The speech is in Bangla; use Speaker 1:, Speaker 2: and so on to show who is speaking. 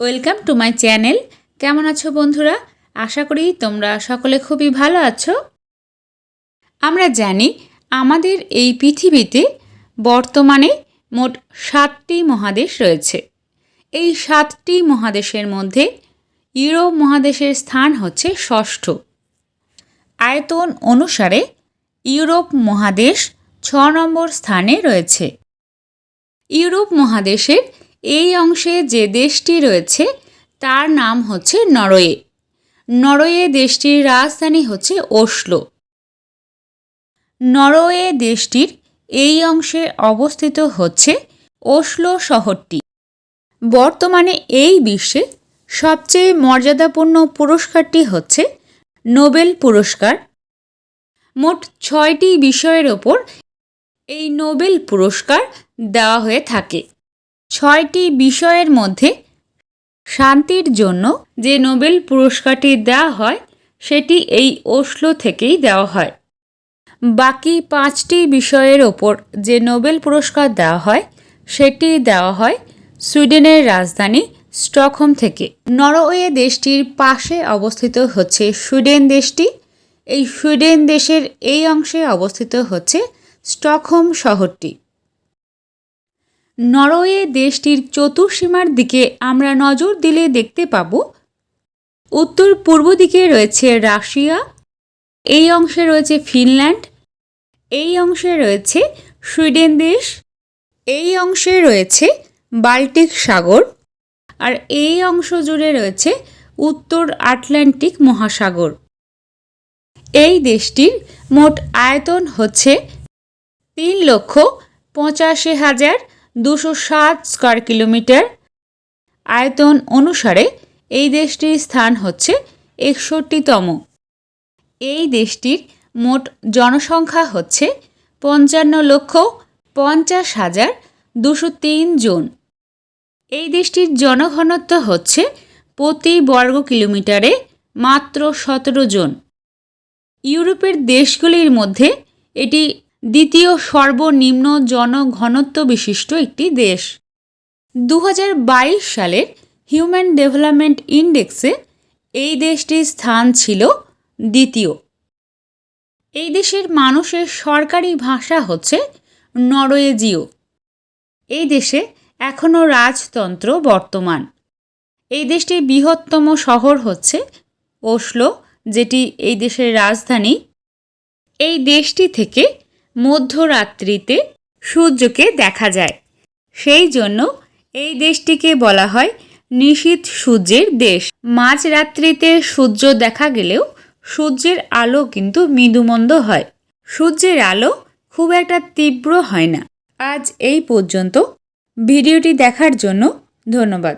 Speaker 1: Welcome to my channel. কেমন আছো বন্ধুরা? আশা করি তোমরা সকলে খুবই ভালো আছো। আমরা জানি আমাদের এই পৃথিবীতে বর্তমানে মোট সাতটি মহাদেশ রয়েছে। এই সাতটি মহাদেশের মধ্যে ইউরোপ মহাদেশের স্থান হচ্ছে ষষ্ঠ। আয়তন অনুসারে ইউরোপ মহাদেশ ছ নম্বর স্থানে রয়েছে। ইউরোপ মহাদেশের এই অংশে যে দেশটি রয়েছে, তার নাম হচ্ছে নরওয়ে। নরওয়ে দেশটির রাজধানী হচ্ছে ওসলো। নরওয়ে দেশটির এই অংশে অবস্থিত হচ্ছে ওসলো শহরটি। বর্তমানে এই বিশ্বে সবচেয়ে মর্যাদাপূর্ণ পুরস্কারটি হচ্ছে নোবেল পুরস্কার। মোট ছয়টি বিষয়ের ওপর এই নোবেল পুরস্কার দেওয়া হয়ে থাকে। ছয়টি বিষয়ের মধ্যে শান্তির জন্য যে নোবেল পুরস্কারটি দেওয়া হয়, সেটি এই ওসলো থেকেই দেওয়া হয়। বাকি পাঁচটি বিষয়ের ওপর যে নোবেল পুরস্কার দেওয়া হয়, সেটি দেওয়া হয় সুইডেনের রাজধানী স্টকহোম থেকে। নরওয়ে দেশটির পাশে অবস্থিত হচ্ছে সুইডেন দেশটি। এই সুইডেন দেশের এই অংশে অবস্থিত হচ্ছে স্টকহোম শহরটি। নরওয়ে দেশটির চতুর্সীমার দিকে আমরা নজর দিলে দেখতে পাব। উত্তর পূর্ব দিকে রয়েছে রাশিয়া, এই অংশে রয়েছে ফিনল্যান্ড, এই অংশে রয়েছে সুইডেন দেশ, এই অংশে রয়েছে বাল্টিক সাগর, আর এই অংশ জুড়ে রয়েছে উত্তর আটলান্টিক মহাসাগর। এই দেশটির মোট আয়তন হচ্ছে তিন লক্ষ পঁচাশি হাজার দুশো সাত স্কোয়ার কিলোমিটার। আয়তন অনুসারে এই দেশটির স্থান হচ্ছে একষট্টিতম। এই দেশটির মোট জনসংখ্যা হচ্ছে পঞ্চান্ন লক্ষ পঞ্চাশ হাজার দুশো তিন জন। এই দেশটির জনঘনত্ব হচ্ছে প্রতি বর্গ কিলোমিটারে মাত্র সতেরো জন। ইউরোপের দেশগুলির মধ্যে এটি দ্বিতীয় সর্বনিম্ন জনঘনত্ব বিশিষ্ট একটি দেশ। দু হাজার বাইশ সালের হিউম্যান ডেভেলপমেন্ট ইন্ডেক্সে এই দেশটির স্থান ছিল দ্বিতীয়। এই দেশের মানুষের সরকারি ভাষা হচ্ছে নরওয়েজীয়। এই দেশে এখনও রাজতন্ত্র বর্তমান। এই দেশটির বৃহত্তম শহর হচ্ছে ওসলো, যেটি এই দেশের রাজধানী। এই দেশটি থেকে মধ্যরাত্রিতে সূর্যকে দেখা যায়। সেই জন্য এই দেশটিকে বলা হয় নিশীত সূর্যের দেশ। মাঝরাত্রিতে সূর্য দেখা গেলেও সূর্যের আলো কিন্তু মৃদুমন্দ হয়। সূর্যের আলো খুব একটা তীব্র হয় না। আজ এই পর্যন্ত। ভিডিওটি দেখার জন্য ধন্যবাদ।